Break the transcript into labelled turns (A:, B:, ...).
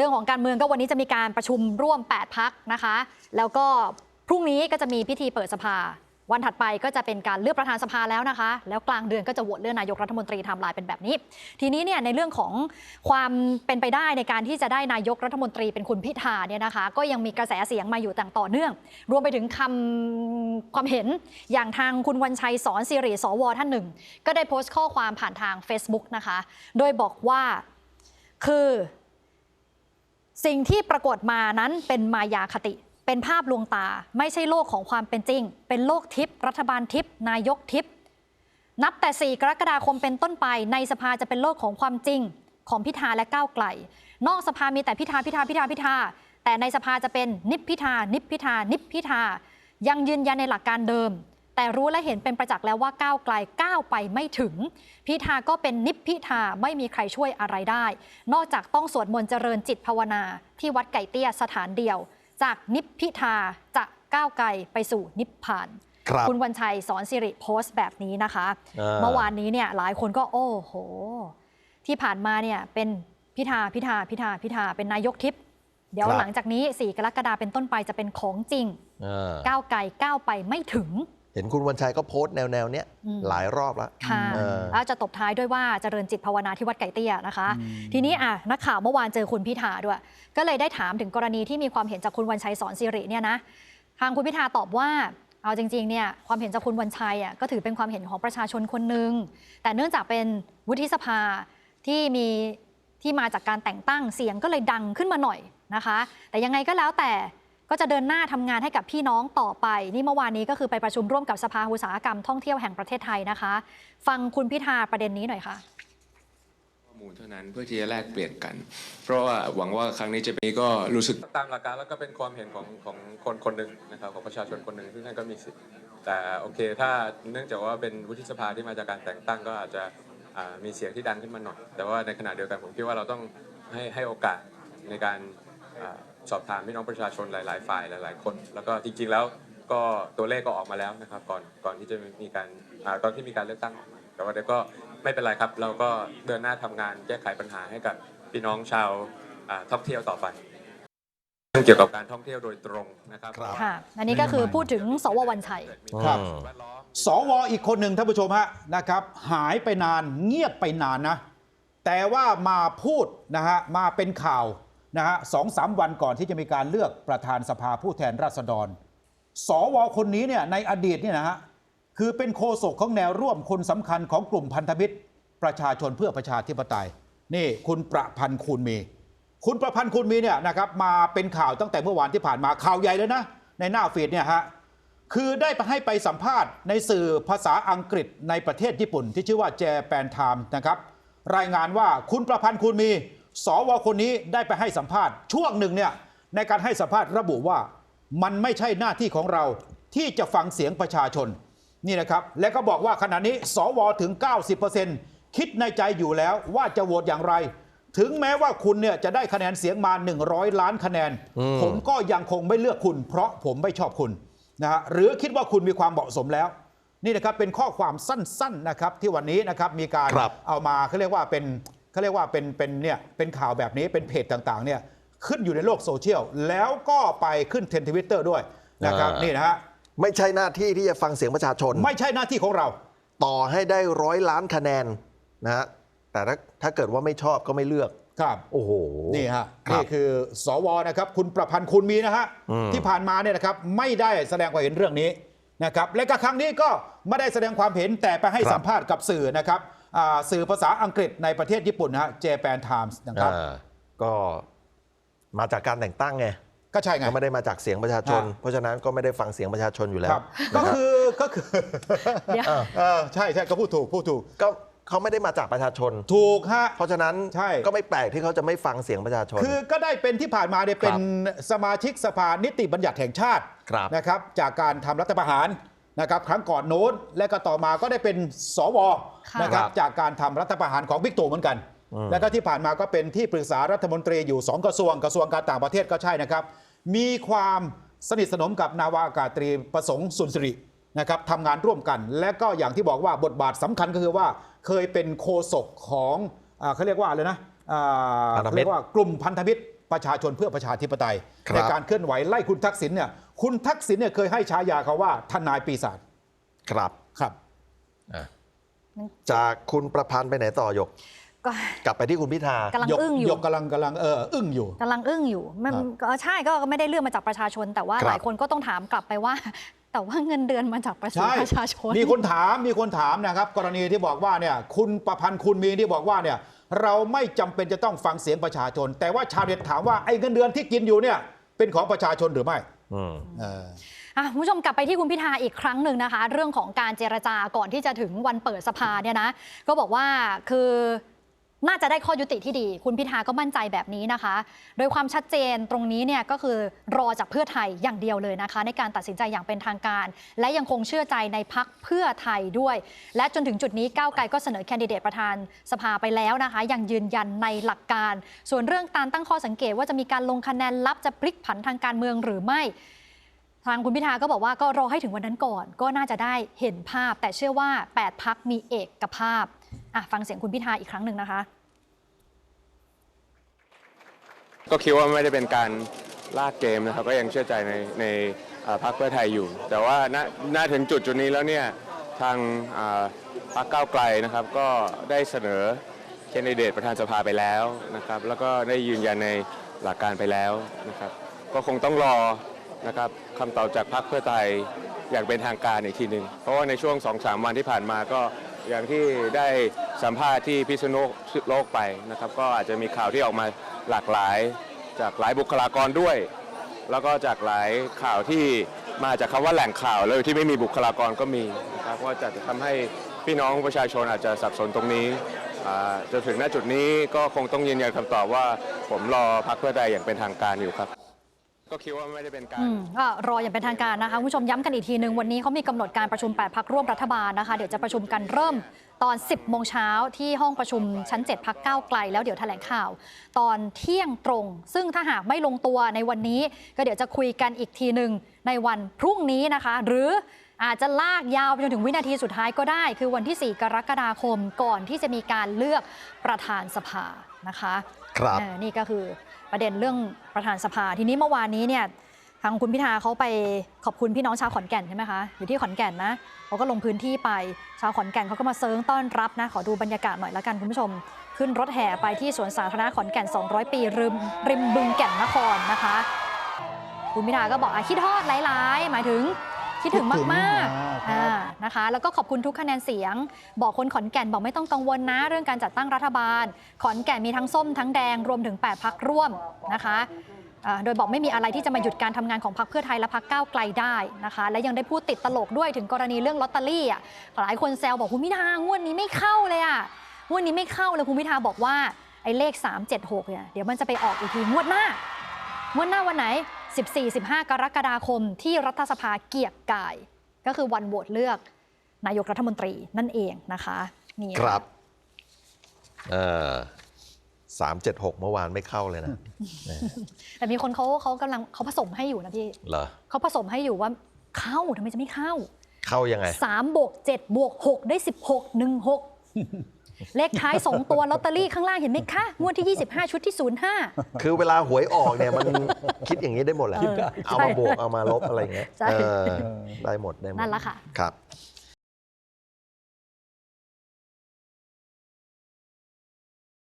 A: รื่องของการเมืองก็วันนี้จะมีการประชุมร่วม 8 พักนะคะ แล้วก็พรุ่งนี้ก็จะมีพิธีเปิดสภา วันถัดไปก็จะเป็นการเลือกประธานสภาแล้วนะคะ แล้วกลางเดือนก็จะโหวตเลือกนายกรัฐมนตรีทำลายเป็นแบบนี้ ทีนี้เนี่ยในเรื่องของความเป็นไปได้ในการที่จะได้นายกรัฐมนตรีเป็นคุณพิธาเนี่ยนะคะ ก็ยังมีกระแสเสียงมาอยู่ต่างต่อเนื่อง รวมไปถึงคำความเห็นอย่างทางคุณวันชัยสอนสิริสวท่านหนึ่ง ก็ได้โพสต์ข้อความผ่านทาง Facebook นะคะ โดยบอกว่าคือ สิ่งที่ปรากฏมานั้นเป็นมายาคติ เป็นภาพลวงตา ไม่ใช่โลกของความเป็นจริง เป็นโลกทิพย์รัฐบาลทิพย์นายกทิพย์นับแต่ 4 กรกฎาคมเป็นต้นไป ในสภาจะเป็นโลกของความจริง ของพิธาและก้าวไกล นอกสภามีแต่พิธาพิธาพิธาพิธาแต่ในสภาจะเป็นนิพพิธานิพพิธานิพพิธายังยืนยันในหลักการเดิม แต่รู้และเห็นเป็นประจักษ์แล้วว่าก้าวไกลก้าวไปไม่ถึง พิธาก็เป็นนิพพิธาไม่มีใครช่วยอะไรได้ นอกจากต้องสวดมนต์เจริญจิตภาวนา ที่วัดไก่เตี้ยสถานเดียว จากนิพพิธาจะก้าวไกลไปสู่นิพพาน
B: ครับ
A: คุณวันชัยสอนสิริโพสต์แบบนี้นะคะ
B: อ่า
A: เมื่อวานนี้เนี่ยหลายคนก็โอ้โห ที่ผ่านมาเนี่ยเป็นพิธาพิธาพิธาพิธาเป็นนายกทิพย์เดี๋ยว
B: ครับ
A: หลังจากนี้ 4 กรกฎาเป็นต้นไปจะเป็นของจริง
B: อ่า
A: ก้าวไกลก้าวไปไม่ถึง
B: เห็นคุณวันชัยก็โพสต์แนวแนวๆเนี้ย
A: อืม
B: หลายรอบแล้ว
A: ค่ะ
B: เออ
A: แล้วจะตบท้ายด้วยว่าเจริญจิตภาวนาที่วัดไก่เตี้ยนะคะ ทีนี้อะนักข่าวเมื่อวานเจอคุณพิธาด้วย ก็เลยได้ถามถึงกรณีที่มีความเห็นจากคุณวันชัยสอนสิริเนี่ยนะทางคุณพิธาตอบว่าเอาจริงๆเนี่ยความเห็นจากคุณวันชัยอะก็ถือเป็นความเห็นของประชาชนคนหนึ่งแต่เนื่องจากเป็นวุฒิสภาที่มีที่มาจากการแต่งตั้งเสียงก็เลยดังขึ้นมาหน่อยนะคะ แต่ยังไงก็แล้วแต่ ก็จะเดินหน้าทำงานให้กับพี่น้องต่อไป นี่เมื่อวานนี้ก็คือไปประชุมร่วมกับสภาอุตสาหกรรมท่องเที่ยวแห่งประเทศไทยนะคะ ฟังคุณพิธาประเด็นนี้หน่อยค่ะ
C: ข้อมูลเท่านั้นเพื่อที่จะแลกเปลี่ยนกัน เพราะว่าหวังว่าครั้งนี้จะมีก็รู้สึก
D: ตามหลักการแล้วก็เป็นความเห็นของของคนคนหนึ่งนะครับของประชาชนคนหนึ่งซึ่งท่านก็มีสิทธิ์แต่โอเคถ้าเนื่องจากว่าเป็นวุฒิสภาที่มาจากการแต่งตั้งก็อาจจะอ่ามีเสียงที่ดังขึ้นมาหน่อย แต่ว่าในขณะเดียวกันผมคิดว่าเราต้องให้ให้โอกาสในการอา สอบถามพี่น้องประชาชนหลาย ๆ ฝ่ายหลาย ๆ คน แล้วก็จริง ๆ แล้วก็ตัวเลขก็ออกมาแล้วนะครับ ก่อนก่อนที่จะมีการอาตอนที่มีการเลือกตั้งออกมาแต่ว่าเดี๋ยวก็ไม่เป็นไรครับ เราก็เดินหน้าทำงานแก้ไขปัญหาให้กับพี่น้องชาวอ่าท่องเที่ยวต่อไปเรื่องเกี่ยวกับการท่องเที่ยวโดยตรงนะครับ
B: ครับ
A: ค่ะ อันนี้ก็คือพูดถึงสววันชัย
E: ครับ
B: อืม
D: แวดล้อม
E: สวอีกคนหนึ่งท่านผู้ชมฮะนะครับ หายไปนานเงียบไปนานนะ แต่ว่ามาพูดนะฮะมาเป็นข่าว นะฮะสองสามวันก่อนที่จะมีการเลือกประธานสภาผู้แทนราษฎร สวคนนี้เนี่ยในอดีตเนี่ยนะฮะคือเป็นโฆษกของแนวร่วมคนสำคัญของกลุ่มพันธมิตร ประชาชนเพื่อประชาธิปไตย นี่คุณประพันธ์คูณมี คุณประพันธ์คูณมีเนี่ยนะครับมาเป็นข่าวตั้งแต่เมื่อวานที่ผ่านมาข่าวใหญ่เลยนะ ในหน้าฟีดเนี่ยฮะคือได้ไปให้ไปสัมภาษณ์ในสื่อภาษาอังกฤษในประเทศญี่ปุ่น ที่ชื่อว่าแจแปนไทม์นะครับรายงานว่าคุณประพันธ์คุณมี สวคนนี้ได้ไปให้สัมภาษณ์ช่วงหนึ่งเนี่ยในการให้สัมภาษณ์ระบุว่ามันไม่ใช่หน้าที่ของเราที่จะฟังเสียงประชาชนนี่นะครับ และก็บอกว่าขณะนี้สวถึง 90%คิดในใจอยู่แล้วว่าจะโหวตอย่างไร ถึงแม้ว่าคุณเนี่ยจะได้คะแนนเสียงมา 100 ล้านคะแนน
B: อืม
E: ผมก็ยังคงไม่เลือกคุณ เพราะผมไม่ชอบคุณนะฮะหรือคิดว่าคุณมีความเหมาะสมแล้ว นี่นะครับเป็นข้อความสั้นๆนะครับที่วันนี้นะครับมีการ
B: ครับ
E: เอามาเขาเรียกว่าเป็น เขาเรียกว่าเป็นเป็นเนี่ยเป็นข่าวแบบนี้เป็นเพจต่างๆเนี่ยขึ้นอยู่ในโลกโซเชียลแล้วก็ไปขึ้นเทรนทวิตเตอร์ด้วยนะครับนี่นะฮะ
B: ไม่ใช่หน้าที่ที่จะฟังเสียงประชาชน
E: ไม่ใช่หน้าที่ของเรา
B: ต่อให้ได้ร้อยล้านคะแนนนะฮะแต่ถ้าถ้าเกิดว่าไม่ชอบก็ไม่เลือก
E: ครับ
B: โอ้โห
E: นี่ฮะ
B: ครับ
E: นี่คือสวนะครับ คุณประพันธ์คุณมีนะฮะ
B: อืม
E: ที่ผ่านมาเนี่ยนะครับไม่ได้แสดงความเห็นเรื่องนี้นะครับและก็ครั้งนี้ก็ไม่ได้แสดงความเห็นแต่ไปให้สัมภาษณ์กับสื่อนะครับอ่า สื่อภาษาอังกฤษในประเทศญี่ปุ่นนะฮะ Japan Times นะครับ
B: อ่าก็มาจากการแต่งตั้งไง
E: ก็ใช่ไง
B: ก็ไม่ได้มาจากเสียงประชาชน
E: อ่า
B: เพราะฉะนั้นก็ไม่ได้ฟังเสียงประชาชนอยู่แล้
E: ควรับก็
B: นะรับ
E: คือก็คือ
A: เดี๋ยว
E: เออใช่ใช่ก็พูดถูกพูดถูก
B: ก็เขาไม่ได้มาจากประชาชน
E: ถูกฮะ
B: เพราะฉะนั้น
E: ใช่
B: ก็ไม่แปลกที่เขาจะไม่ฟังเสียงประชาชน
E: คือก็ได้เป็นที่ผ่านมาเนี่ยเป็นสมาชิกสภานิติบัญญัติแห่งชาติ
B: ครับ
E: นะครับ จากการทำรัฐประหาร นะครับครั้งก่อนโน้นและก็ต่อมาก็ได้เป็นสว
A: ค่ะ
E: นะครับ
B: ครับ
E: จากการทำรัฐประหารของบิ๊กตู่เหมือนกัน
B: อืม
E: แล้วก็ที่ผ่านมาก็เป็นที่ปรึกษารัฐมนตรีอยู่ 2 กระทรวงกระทรวงการต่างประเทศก็ใช่นะครับ มีความสนิทสนมกับนาวาอากาศตรีประสงค์สุนทรินะครับทำงานร่วมกัน และก็อย่างที่บอกว่าบทบาทสำคัญก็คือว่าเคยเป็นโฆษกของอาเขาเรียกว่าอะไรนะอ่า
B: พันธมิตร
E: เรียกว่ากลุ่มพันธมิตรประชาชนเพื่อประชาธิปไตย
B: ครับ
E: ในการเคลื่อนไหวไล่คุณทักษิณเนี่ย คุณทักษิณเนี่ยเคยให้ฉายาเขาว่าทนายปีศาจ
B: ครับ
E: ครับ
B: อะจากคุณประพันธ์ไปไหนต่อหยก
A: ก็
B: กลับไปที่คุณพิธา
A: กำลัง
E: ยก
A: อึ้งอยู่
E: ยกกำลังกำลังเอออึ้งอยู่
A: กำลังอึ้งอยู่มัน
E: ครับ
A: ก็ใช่ก็ไม่ได้เรื่องมาจากประชาชน แต่ว่า
B: ครับ
A: หลายคนก็ต้องถามกลับไปว่า แต่ว่าเงินเดือนมาจากประชา
E: ใช่
A: ประชาชน
E: มีคนถามมีคนถามนะครับ กรณีที่บอกว่าเนี่ยคุณประพันธ์คุณมีที่บอกว่าเนี่ยเราไม่จำเป็นจะต้องฟังเสียงประชาชน แต่ว่าชาวเน็ตถามว่าไอ้เงินเดือนที่กินอยู่เนี่ยเป็นของประชาชนหรือไม่
B: อืม
E: เออ
A: อะคุณผู้ชมกลับไปที่คุณพิธาอีกครั้งหนึ่งนะคะ เรื่องของการเจรจาก่อนที่จะถึงวันเปิดสภาเนี่ยนะ ก็บอกว่าคือ น่าจะได้ข้อยุติที่ดี คุณพิธาก็มั่นใจแบบนี้นะคะ โดยความชัดเจนตรงนี้เนี่ยก็คือรอจากเพื่อไทยอย่างเดียวเลยนะคะ ในการตัดสินใจอย่างเป็นทางการ และยังคงเชื่อใจในพักเพื่อไทยด้วย และจนถึงจุดนี้ก้าวไกลก็เสนอแคนดิเดตประธานสภาไปแล้วนะคะ ยังยืนยันในหลักการ ส่วนเรื่องการตั้งข้อสังเกตว่าจะมีการลงคะแนนลับจะพลิกผันทางการเมืองหรือไม่ทางคุณพิธาก็บอกว่าก็รอให้ถึงวันนั้นก่อน ก็น่าจะได้เห็นภาพ แต่เชื่อว่า 8 พักมีเอกภาพ ฟังเสียงคุณพิธาอีกครั้งหนึ่งนะคะ
C: ก็คิดว่าไม่ได้เป็นการลากเกมนะครับก็ยังเชื่อใจในในพรรคเพื่อไทยอยู่ แต่ว่าณณถึงจุดจุดนี้แล้วเนี่ยทางพรรคก้าวไกลนะครับ ก็ได้เสนอแคนดิเดตประธานสภาไปแล้วนะครับ แล้วก็ได้ยืนยันในหลักการไปแล้วนะครับ ก็คงต้องรอนะครับคำตอบจากพรรคเพื่อไทยอย่างเป็นทางการอีกทีหนึ่งเพราะว่าในช่วง 2-3 วันที่ผ่านมาก็ อย่างที่ได้สัมภาษณ์ที่พิษณุโลกไปนะครับ ก็อาจจะมีข่าวที่ออกมาหลากหลาย จากหลายบุคลากรด้วย แล้วก็จากหลายข่าวที่มาจากคำว่าแหล่งข่าวเลยที่ไม่มีบุคลากรก็มีนะครับก็จะทำให้พี่น้องประชาชนอาจจะสับสนตรงนี้จนถึงณจุดนี้ก็คงต้องยืนยันคำตอบว่า ผมรอพักเพื่อไทยอย่างเป็นทางการอยู่ครับ ก็คิดว่าไม่ได้เป็นการ
A: อืมก็รออย่างเป็นทางการนะคะคุณผู้ชมย้ำกันอีกทีหนึ่งวันนี้เขามีกำหนดการประชุม 8 พักร่วมรัฐบาลนะคะ เดี๋ยวจะประชุมกันเริ่มตอน 10 โมงเช้าที่ห้องประชุมชั้น 7 พักก้าวไกล แล้วเดี๋ยวแถลงข่าว ตอนเที่ยงตรง ซึ่งถ้าหากไม่ลงตัวในวันนี้ ก็เดี๋ยวจะคุยกันอีกทีหนึ่งในวันพรุ่งนี้นะคะ หรืออาจจะลากยาวไปจนถึงวินาทีสุดท้ายก็ได้ คือวันที่ 4 กรกฎาคมก่อนที่จะมีการเลือกประธานสภานะคะ
B: ครับ
A: เออนี่ก็คือ ประเด็นเรื่องประธานสภา ทีนี้เมื่อวานนี้เนี่ยทางคุณพิธาเขาไปขอบคุณพี่น้องชาวขอนแก่นใช่ไหมคะอยู่ที่ขอนแก่นนะเขาก็ลงพื้นที่ไปชาวขอนแก่นเขาก็มาเซิร์งต้อนรับนะขอดูบรรยากาศหน่อยละกันคุณผู้ชม ขึ้นรถแห่ไปที่สวนสาธารณะขอนแก่น 200 ปีริมริมบึงแก่นนครนะคะ คุณพิธาก็บอกอะคิดทอดหลาย ๆ หมายถึง คิดถึงมาก
E: คิดถึง
A: ๆ
E: มากครับ
A: อ่านะคะ แล้วก็ขอบคุณทุกคะแนนเสียง บอกคนขอนแก่นบอกไม่ต้องกังวลนะ เรื่องการจัดตั้งรัฐบาล ขอนแก่นมีทั้งส้มทั้งแดงรวมถึง 8พักร่วมนะคะอ่าโดยบอกไม่มีอะไรที่จะมาหยุดการทำงานของพรรคเพื่อไทยและพรรคก้าวไกลได้นะคะ และยังได้พูดติดตลกด้วยถึงกรณีเรื่องลอตเตอรี่อะหลายคนแซวบอกคุณพิธางวดนี้ไม่เข้าเลยอะงวดนี้ไม่เข้าเลยคุณพิธาบอกว่าไอ้เลข 376เนี่ยเดี๋ยวมันจะไปออกอีกทีงวดหน้างวดหน้าวันไหน 14-15 กรกฎาคมที่รัฐสภาเกียรติกาย ก็คือวันโหวตเลือกนายกรัฐมนตรีนั่นเองนะคะนี่
B: ครับเออสามเจ็ดหกเมื่อวานไม่เข้าเลยนะ
A: แต่มีคนเขาเขากำลังเขาผสมให้อยู่นะพี่
B: เหรอ
A: เขาผสมให้อยู่ว่าเข้าทำไมจะไม่เข้า
B: เข้ายังไง
A: 3บวก7บวก6ได้16 16 เลขท้าย 2 ตัวลอตเตอรี่ข้างล่างเห็นไหมคะงวดที่ 25 ชุดที่ 05
B: คือเวลาหวยออกเนี่ยมันคิดอย่างนี้ได้หมดแหละ
A: เออ
B: เอามาบวกเอามาลบอะไรอย่างเงี้ย
A: ใช่
B: เออได้หมดได้หมด
A: นั่นแหละค่ะ
B: ครับ